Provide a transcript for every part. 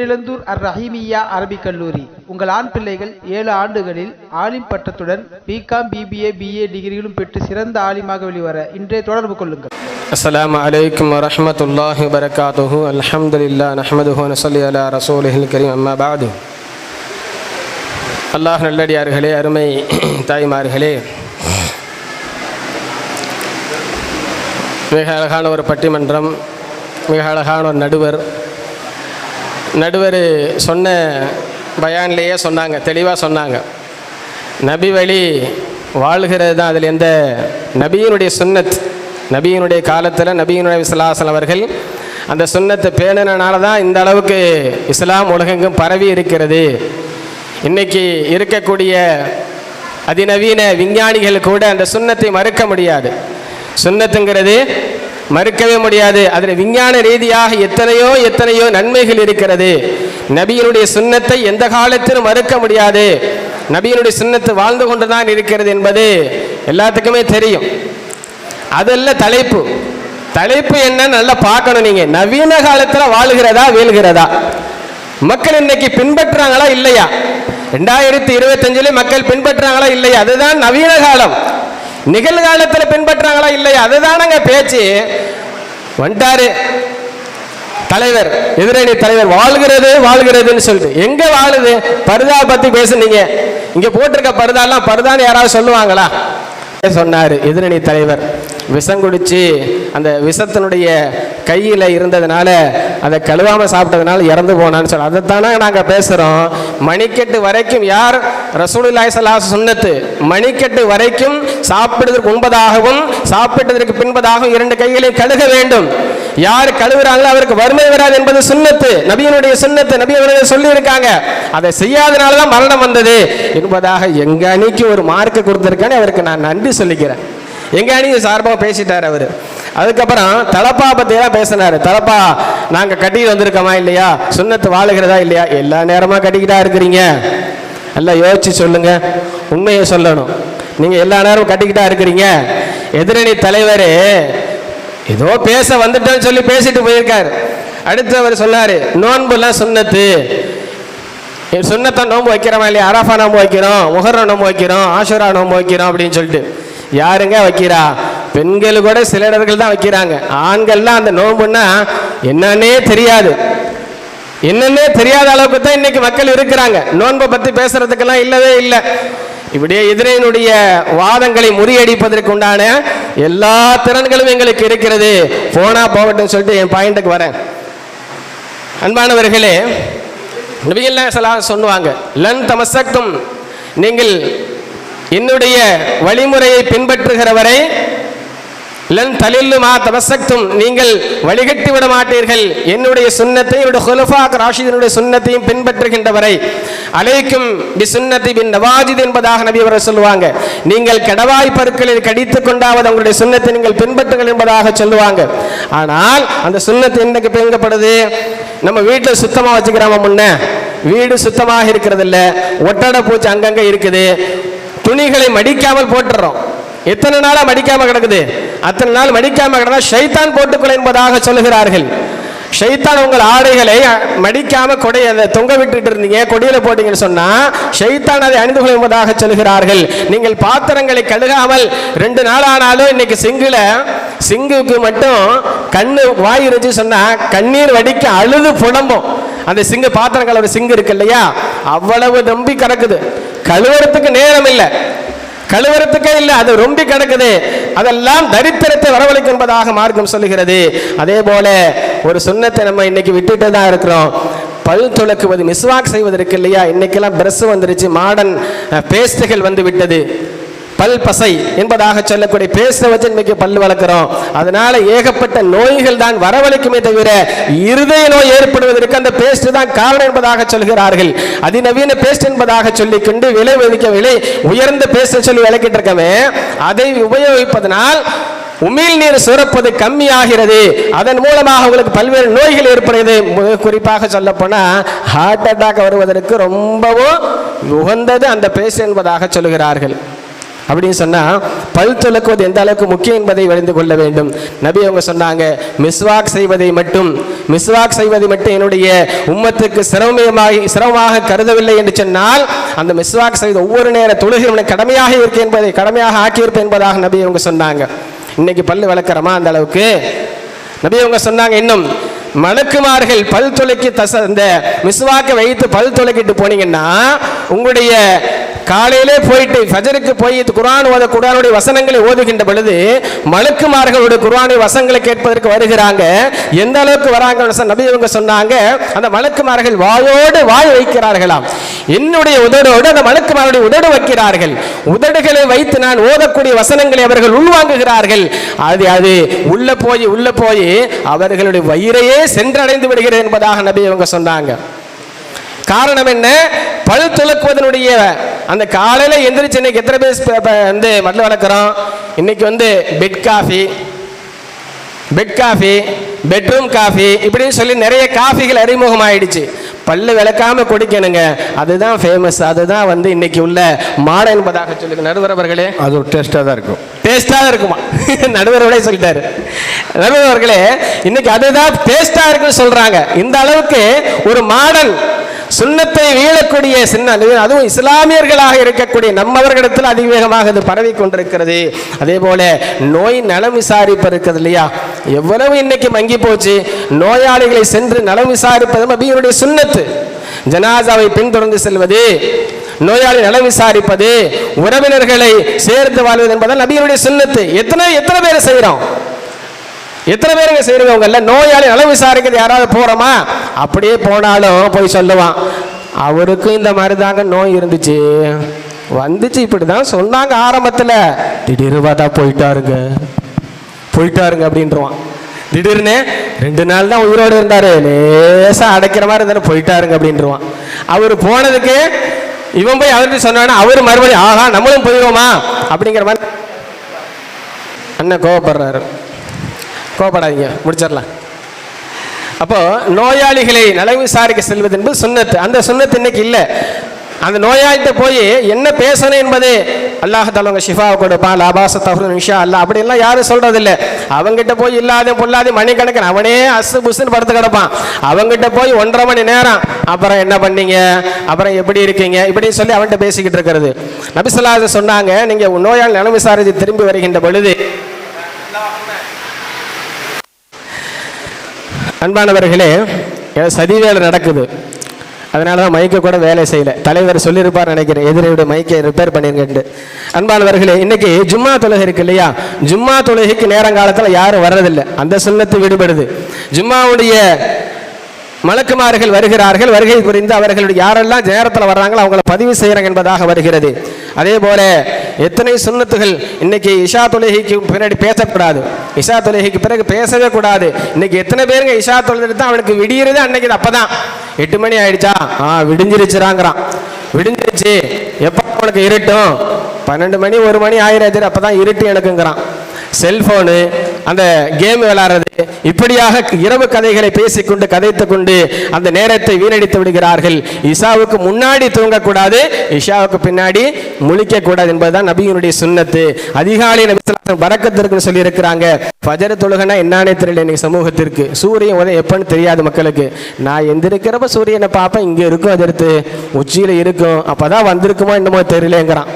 பேரிழந்தூர் அர் ரஹீமியா அரபிக் கல்லூரி. உங்கள் ஆண் பிள்ளைகள் ஏழு ஆண்டுகளில் ஆலிம் பட்டத்துடன் B Com B B A B A டிகிரிகளும் பெற்று சிறந்த ஆலிமாக வெளிவர இன்றைய தொடர்பு கொள்ளுங்கள். அஸ்லாம் அலைக்கும் வரமத்துல்லாஹி வரகாத்துஹு அலமதுல்லா நஹமதுஹு நசல்லி அலா அல்லாஹ் நல்லடியார்களே அருமை தாய்மார்களே. மிக அழகான ஒரு பட்டிமன்றம் மிக அழகான ஒரு நடுவர் நடுவர் சொன்ன பயான்லேயே சொன்னாங்க தெளிவாக சொன்னாங்க. நபி வழி வாழ்கிறது தான் அதில் எந்த நபியினுடைய சுன்னத் நபியினுடைய காலத்தில் நபியினுடைய விசலாசன் அவர்கள் அந்த சுன்னத்தை பேணுனனால தான் இந்த அளவுக்கு இஸ்லாம் உலகெங்கும் பரவி இருக்கிறது. இன்னைக்கு இருக்கக்கூடிய அதிநவீன விஞ்ஞானிகள் கூட அந்த சுன்னத்தை மறுக்க முடியாது. சுன்னத்துங்கிறது மறுக்கவே முடியாது. அதில் விஞ்ஞான ரீதியாக எத்தனையோ எத்தனையோ நன்மைகள் இருக்கிறது. நபியினுடைய சுன்னத்தை எந்த காலத்திலும் மறுக்க முடியாது. நபியினுடைய சுன்னத்து வாழ்ந்து கொண்டுதான் இருக்கிறது என்பது எல்லாத்துக்குமே தெரியும். அதல்ல தலைப்பு. தலைப்பு என்ன? நல்லா பார்க்கணும் நீங்கள் நவீன காலத்தில் வாழுகிறதா வீழ்கிறதா? மக்கள் இன்னைக்கு பின்பற்றுறாங்களா இல்லையா? ரெண்டாயிரத்தி இருபத்தஞ்சிலே மக்கள் பின்பற்றுறாங்களா இல்லையா? அதுதான் நவீன காலம். நிகழ்காலத்தில் பின்பற்றாங்களா இல்லையா? அதுதானங்க பேச்சு. வந்துட்டாரு. தலைவர் எதிரணி தலைவர் வாழ்கிறது வாழ்கிறதுன்னு சொல்லிட்டு. எங்க வாழுது? பருதா பத்தி பேசுனீங்க. இங்க போட்டிருக்க பருதாலாம் பருதான்னு யாராவது சொல்லுவாங்களா? சொன்னார் எதிரணி தலைவர். விஷம் குடித்து அந்த விஷத்தினுடைய கையில் இருந்ததுனால அதை கழுவாமல் சாப்பிட்டதுனால இறந்து போனான்னு சொல்லி அதைத்தானே நாங்கள் பேசுகிறோம் மணிக்கெட்டு வரைக்கும் யார்? ரசூலுல்லாஹி ஸல்லல்லாஹு சுன்னத்து மணிக்கெட்டு வரைக்கும் சாப்பிடுவதற்கு முன்பதாகவும் சாப்பிட்டதற்கு பின்பதாகவும் இரண்டு கைகளை கழுக வேண்டும். யார் கழுவுறாங்களோ அவருக்கு வறுமை வராது என்பது சுன்னத்து நபியினுடைய சுண்ணத்து நபி அவர்கள் அதை செய்யாதனால தான் மரணம் வந்தது. என்பதாக எங்க அணிக்கு ஒரு மார்க்கு கொடுத்துருக்கேன்னு அவருக்கு நான் நன்றி சொல்லிக்கிறேன். எங்க அணி சார்பாக பேசிட்டார் அவர். அதுக்கப்புறம் தலப்பா பற்றியெல்லாம் பேசினார். தலப்பா நாங்கள் கட்டிட்டு வந்திருக்கோமா இல்லையா? சுண்ணத்து வாழுகிறதா இல்லையா? எல்லா நேரமாக கட்டிக்கிட்டா இருக்கிறீங்க. நல்லா யோசிச்சு சொல்லுங்கள் உண்மையை சொல்லணும். நீங்கள் எல்லா நேரமும் கட்டிக்கிட்டா இருக்கிறீங்க. எதிரணி தலைவர் ஏதோ பேச வந்துட்டேன்னு சொல்லி பேசிட்டு போயிருக்காரு. அடுத்து அவர் சொன்னார் நோன்புலாம் சுண்ணத்து. சுண்ணத்தை நோன்பு வைக்கிறோமா இல்லையா? அராஃபா நோன்பு வைக்கிறோம் முகர நோன்பு வைக்கிறோம் ஆஷுரா நோன்பு வைக்கிறோம் அப்படின்னு சொல்லிட்டு. யாருங்க வைக்கிறா? பெண்கள் கூட சில இடர்கள் தான் வைக்கிறாங்க. ஆண்கள்லாம் அந்த நோன்புன்னா என்னன்னே தெரியாது. என்னன்னே தெரியாத அளவுக்கு தான் இன்னைக்கு மக்கள் இருக்கிறாங்க. நோன்பை பத்தி பேசுறதுக்கெல்லாம் இல்லவே இல்லை. இப்படியே எதிரையினுடைய வாதங்களை முறியடிப்பதற்கு உண்டான எல்லா திறன்களும் எங்களுக்கு இருக்கிறது. போனா போகட்டும் சொல்லிட்டு என் பாயிண்ட்டுக்கு வரேன். அன்பானவர்களே நபிகள் சலா சொன்னுவாங்க லன் தமசக்தும் நீங்கள் என்னுடைய வழிமுறையை பின்பற்றுகிறவரை லன் தலில்லுமா தமசக்தும் நீங்கள் வழிகட்டி விட மாட்டீர்கள். என்னுடைய சுண்ணத்தை என்னுடைய ஹுலஃபாக் ராஷிதனுடைய சுண்ணத்தையும் பின்பற்றுகின்ற வரை அலைக்கும் பி சுண்ணத்தை பின் நவாஜித் என்பதாக நபி அவர்கள் சொல்லுவாங்க. நீங்கள் கடவாய் பருக்களில் கடித்து கொண்டாவது உங்களுடைய சுண்ணத்தை நீங்கள் பின்பற்றுங்கள் என்பதாக சொல்லுவாங்க. ஆனால் அந்த சுண்ணத்தை என்னைக்கு பின்பப்படுது நம்ம வீட்டில் சுத்தமாக வச்சுக்கிறாம முன்ன? வீடு சுத்தமாக இருக்கிறது இல்லை ஒட்டடை பூச்சி அங்கங்கே இருக்குது. துணிகளை மடிக்காமல் போட்டுறோம். எத்தனை நாளாக மடிக்காமல் கிடக்குது? அத்தனை நாள் மடிக்காமல் கிடந்தா ஷைத்தான் போட்டுக்கொள்ள என்பதாக சொல்லுகிறார்கள். ஷைத்தான் உங்கள் ஆடைகளை மடிக்காம கொடை அதை தொங்க விட்டுட்டு இருந்தீங்க கொடியில போட்டீங்கன்னு சொன்னா ஷைத்தான் அதை அணிந்து கொள்ள என்பதாக சொல்லுகிறார்கள். நீங்கள் பாத்திரங்களை கழுகாமல் ரெண்டு நாள் ஆனாலும் இன்னைக்கு சிங்குல சிங்குக்கு மட்டும் கண்ணு வாய் இருந்துச்சு சொன்னா கண்ணீர் வடிக்க அழுது புலம்பும். அந்த சிங்கு பாத்திரங்கள் ஒரு சிங்கு இருக்கு இல்லையா? அவ்வளவு நம்பி கிடக்குது. கழுவுறதுக்கு நேரம் இல்லை. கழுவுறதுக்கே இல்லை அது ரொம்ப கிடக்குது. அதெல்லாம் தரித்திரத்தை வரவழைக்கும் என்பதாக மார்க்கம் சொல்லுகிறது. அதே போல ஒரு சுண்ணத்தை நம்ம இன்னைக்கு விட்டுட்டு தான் இருக்கிறோம். பல் துளக்குவது மிஸ்வாக் செய்வதற்கு இல்லையா? இன்னைக்கெல்லாம் பிரஸ் வந்துருச்சு மாடர்ன் பேஸ்டுகள் வந்து விட்டது. பல் பசை என்பதாக சொல்லக்கூடிய பேஸ்ட வச்சு இன்னைக்கு பல் வளர்க்குறோம். அதனால ஏகப்பட்ட நோய்கள் தான் வரவழைக்குமே தவிர இருதய நோய் ஏற்படுவதற்கு அந்த பேஸ்ட் தான் காரணம் என்பதாக சொல்கிறார்கள். அதிநவீன பேஸ்ட் என்பதாக சொல்லிக்கொண்டு விலை விதிக்க விலை உயர்ந்த பேஸ்ட் சொல்லி விளக்கிட்டு இருக்கவே அதை உபயோகிப்பதனால் உமிழ் நீர் சுரப்பது கம்மியாகிறது. அதன் மூலமாக உங்களுக்கு பல்வேறு நோய்கள் ஏற்படுகிறது. மு- குறிப்பாக சொல்ல போனால் ஹார்ட் அட்டாக் வருவதற்கு ரொம்பவும் உகந்தது அந்த பேஸ்ட் என்பதாக சொல்லுகிறார்கள் அப்படின்னு சொன்னால் பல் துலக்குவது எந்த அளவுக்கு முக்கியம் என்பதை அறிந்து கொள்ள வேண்டும். நபி அவங்க சொன்னாங்க மிஸ்வாக் செய்வதை மட்டும் மிஸ்வாக் செய்வதை மட்டும் என்னுடைய உம்மத்துக்கு சிரமமாக சிரமமாக கருதவில்லை என்று சொன்னால் அந்த மிஸ்வாக் செய்த ஒவ்வொரு நேர தொழுகையும் கடமையாக இருக்கு என்பதை கடமையாக ஆக்கியிருப்பேன் என்பதாக நபி அவங்க சொன்னாங்க. இன்னைக்கு பல்லு வளர்க்குறமா அந்த அளவுக்கு? நபி அவங்க சொன்னாங்க இன்னும் மலக்குமார்கள் பல் துளைக்கு தச இந்த மிஸ்வாக்கை வைத்து பல் துளைக்கிட்டு போனீங்கன்னா உங்களுடைய காலையிலே போயிட்டு ஃபஜருக்கு போய் குரான் ஓத குரானுடைய வசனங்களை ஓதுகின்ற பொழுது மலக்குமார்களுடைய குரானை வசனங்களை கேட்பதற்கு வருகிறாங்க. எந்த அளவுக்கு வராங்க நபி இவங்க சொன்னாங்க அந்த மலக்குமார்கள் வாயோடு வாய் வைக்கிறார்களாம். என்னுடைய உதடோடு அந்த மலக்குமாருடைய உதடு வைக்கிறார்கள். உதடுகளை வைத்து நான் ஓதக்கூடிய வசனங்களை அவர்கள் உள்வாங்குகிறார்கள். அது அது உள்ள போய் உள்ள போய் அவர்களுடைய வயிறையே சென்றடைந்து விடுகிறது என்பதாக நபி அவங்க சொன்னாங்க. காரணம் என்ன? பல் துலக்குவதனுடைய அந்த காலையில எந்திரிச்சு இன்னைக்கு எத்தனை பேர் வந்து மட்டில் வளர்க்குறோம்? இன்னைக்கு வந்து bed coffee bed coffee bedroom coffee இப்படின்னு சொல்லி நிறைய காஃபிகள் அறிமுகமாயிடுச்சு. பல்லு விளக்காம குடிக்கணுங்க. அதுதான் ஃபேமஸ் அதுதான் வந்து இன்னைக்கு உள்ள மாடை என்பதாக சொல்லுங்க. நடுவர் அவர்களே. அது ஒரு டேஸ்ட்டாக தான் இருக்கும். டேஸ்டாக இருக்குமா? நடுவர்களே சொல்லிட்டாரு. நடுவர்களே இன்னைக்கு அதுதான் டேஸ்டா இருக்குன்னு சொல்றாங்க. இந்த அளவுக்கு ஒரு மாடல் சுண்ணத்தை வீழக்கூடிய சின்ன அதுவும் இஸ்லாமியர்களாக இருக்கக்கூடிய நம்மவர்களிடத்தில் அதிவேகமாக இது பரவி கொண்டிருக்கிறது அதே போல நோய் நலம் விசாரிப்பு இருக்குது இல்லையா? எவ்வளவு இன்னைக்கு மங்கி போச்சு? நோயாளிகளை சென்று நலம் விசாரிப்பது நபியினுடைய சுண்ணத்து. ஜனாசாவை பின்தொடர்ந்து செல்வது நோயாளி நலம் விசாரிப்பது உறவினர்களை சேர்த்து வாழ்வது என்பதால் நபியனுடைய சுண்ணத்து. எத்தனை எத்தனை பேர் செய்கிறோம் எத்தனை பேருங்க செய்யறவங்க இல்ல நோயாளி நலம் விசாரிக்கிறது யாராவது போகிறோமா அப்படியே போனாலும் போய் சொல்லுவான். அவருக்கும் இந்த மாதிரி தாங்க நோய் இருந்துச்சு. வந்துச்சு இப்படி தான் சொன்னாங்க ஆரம்பத்தில். திடீர்னு பார்த்தா போயிட்டாருங்க. போயிட்டாருங்க அப்படின்றவான். திடீர்னு ரெண்டு நாள் தான் உயிரோடு இருந்தார். லேசாக அடைக்கிற மாதிரி இருந்தாரு போயிட்டாருங்க அப்படின்றவான். அவர் போனதுக்கு இவன் போய் அவர்கிட்ட சொன்னான்னா அவர் மறுபடியும் ஆஹா நம்மளும் போயிடுவோமா அப்படிங்கிற மாதிரி அண்ணன் கோவப்படுறாரு. கோபப்படாதீங்க முடிச்சிடலாம். அப்போது நோயாளிகளை நலம் விசாரிக்க செல்வது என்பது சுண்ணத்து. அந்த சுண்ணத்து இன்னைக்கு இல்லை. அந்த நோயாளிகிட்ட போய் என்ன பேசணும் என்பதே அல்லாஹ் தலவங்க ஷிஃபாவை கொடுப்பான். லாபாச தகுந்த நிஷா அல்ல. அப்படிலாம் யாரும் சொல்றது இல்லை அவங்ககிட்ட போய் இல்லாத பொல்லாத மணிக்கணக்கன் அவனே அசு புசுன்னு படுத்து கிடப்பான். அவங்ககிட்ட போய் ஒன்றரை மணி நேரம். அப்புறம் என்ன பண்ணீங்க? அப்புறம் எப்படி இருக்கீங்க? இப்படின்னு சொல்லி அவன்கிட்ட பேசிக்கிட்டு இருக்கிறது. நபிசல்லாத சொன்னாங்க நீங்கள் நோயாளி நலம் விசாரித்து திரும்பி வருகின்ற பொழுது அன்பானவர்களே சதிவேல நடக்குது. அதனால தான் மைக்கை கூட வேலை செய்யல. தலைவர் சொல்லியிருப்பார் நினைக்கிறேன். எதிரியோட மைக்கை ரிப்பேர் பண்ணிருக்கேன்ட்டு அன்பானவர்களே இன்னைக்கு ஜும்மா தொழுகை இருக்கு இல்லையா? ஜும்மா தொழுகைக்கு நேரங்காலத்தில் யாரும் வர்றதில்லை. அந்த சுண்ணத்து விடுபடுது. ஜும்மாவுடைய மலக்குமார்கள் வருகிறார்கள். வருகை புரிந்து அவர்களுடைய யாரெல்லாம் நேரத்தில் வர்றாங்களோ அவங்கள பதிவு செய்கிறாங்க என்பதாக வருகிறது. அதே போல எத்தனை சுண்ணத்துகள் இன்னைக்கு இஷா தொழுகைக்கு பின்னாடி பேசக்கூடாது. இஷா தொழுகைக்கு பிறகு பேசவே கூடாது. இன்னைக்கு எத்தனை பேருங்க இஷா தொழுது தான் அவனுக்கு விடியறது அன்னைக்கு அப்பதான். எட்டு மணி ஆயிடுச்சா? ஆ விடிஞ்சிருச்சுறாங்கிறான். விடிஞ்சிருச்சு. எப்போ உனக்கு இருட்டும்? பன்னெண்டு மணி ஒரு மணி ஆயிரம் அப்பதான் இருட்டு எனக்குங்கிறான். செல்போனு அந்த கேம் விளையாடுறது இப்படியாக இரவு கதைகளை பேசிக்கொண்டு கதைத்து கொண்டு அந்த நேரத்தை வீணடித்து விடுகிறார்கள். இஷாவுக்கு முன்னாடி தூங்கக்கூடாது இஷாவுக்கு பின்னாடி முழிக்க கூடாது என்பதுதான் நபியினுடைய சுண்ணத்து. அதிகாலை நபி வரக்கத்திற்குன்னு அலைஹி சொல்லி இருக்கிறாங்க ஃபஜர் தொழுகனா என்னானே தெரியல இன்னைக்கு சமூகத்திற்கு. சூரியன் உதயம் எப்பன்னு தெரியாது மக்களுக்கு. நான் எந்திருக்கிறப்ப சூரியனை பார்ப்பேன் இங்க இருக்கும் எதிர்த்து உச்சியில இருக்கும். அப்பதான் வந்திருக்குமோ என்னமோ தெரியலங்கிறான்.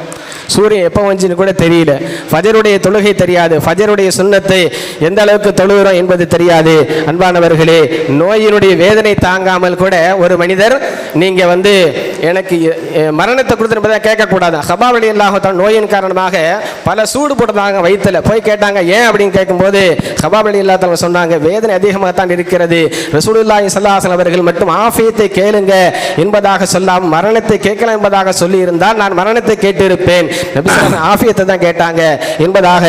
சூரியன் எப்போ வந்துச்சுன்னு கூட தெரியல. ஃபஜருடைய தொழுகை தெரியாது. ஃபஜருடைய சுண்ணத்தை எந்த அளவுக்கு தொழுகிறோம் என்பது தெரியாது. அன்பானவர்களே நோயினுடைய வேதனை தாங்காமல் கூட ஒரு மனிதர் நீங்கள் வந்து எனக்கு மரணத்தை கொடுத்துருப்பதை கேட்கக்கூடாது. ஹபாவளி இல்லாகத்தான் நோயின் காரணமாக பல சூடு போட்டதாங்க வயிற்றுல போய் கேட்டாங்க ஏன்? அப்படின்னு கேட்கும்போது ஹபாவளி இல்லாதவங்க சொன்னாங்க வேதனை அதிகமாக தான் இருக்கிறது. ரசூலுல்லாஹி சல்லாஹன் அவர்கள் மட்டும் ஆஃபியத்தை கேளுங்க என்பதாக சொல்லாமல் மரணத்தை கேட்கலாம் என்பதாக சொல்லி இருந்தால் நான் மரணத்தை கேட்டிருப்பேன். நபி ஆஃபியத்தை தான் கேட்டாங்க என்பதாக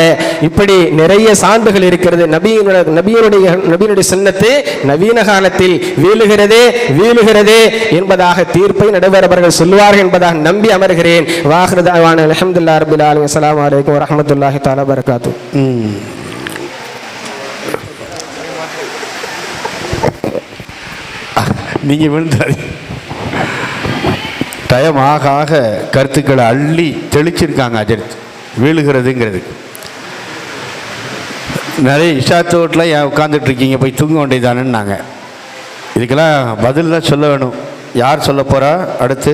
இப்படி நிறைய சான்றுகள் இருக்கிறது. நபியினுடைய நபியினுடைய நபியினுடைய சின்னத்து நவீன காலத்தில் வீழுகிறதே வீழுகிறதே என்பதாக தீர்ப்பை நடுவர் அவர்கள் சொல்லுவார்கள் என்பதாக நம்பி அமர்கிறேன். வாஹிருதாவான அலமதுல்லா ரபில் ஆலமி அஸ்லாம் வலைக்கம் வரமத்துல்லாஹி தாலா பரகாத்து நீங்கள் விழுந்தாரு டைம் ஆக ஆக கருத்துக்களை அள்ளி தெளிச்சிருக்காங்க அஜித். வீழுகிறதுங்கிறதுக்கு. நிறைய இஷாத்தோட்டில் ஏன் உட்காந்துட்ருக்கீங்க போய் தூங்க வேண்டியதானுன்னாங்க இதுக்கெல்லாம் பதில் தான் சொல்ல வேணும். யார் சொல்ல போகிறா அடுத்து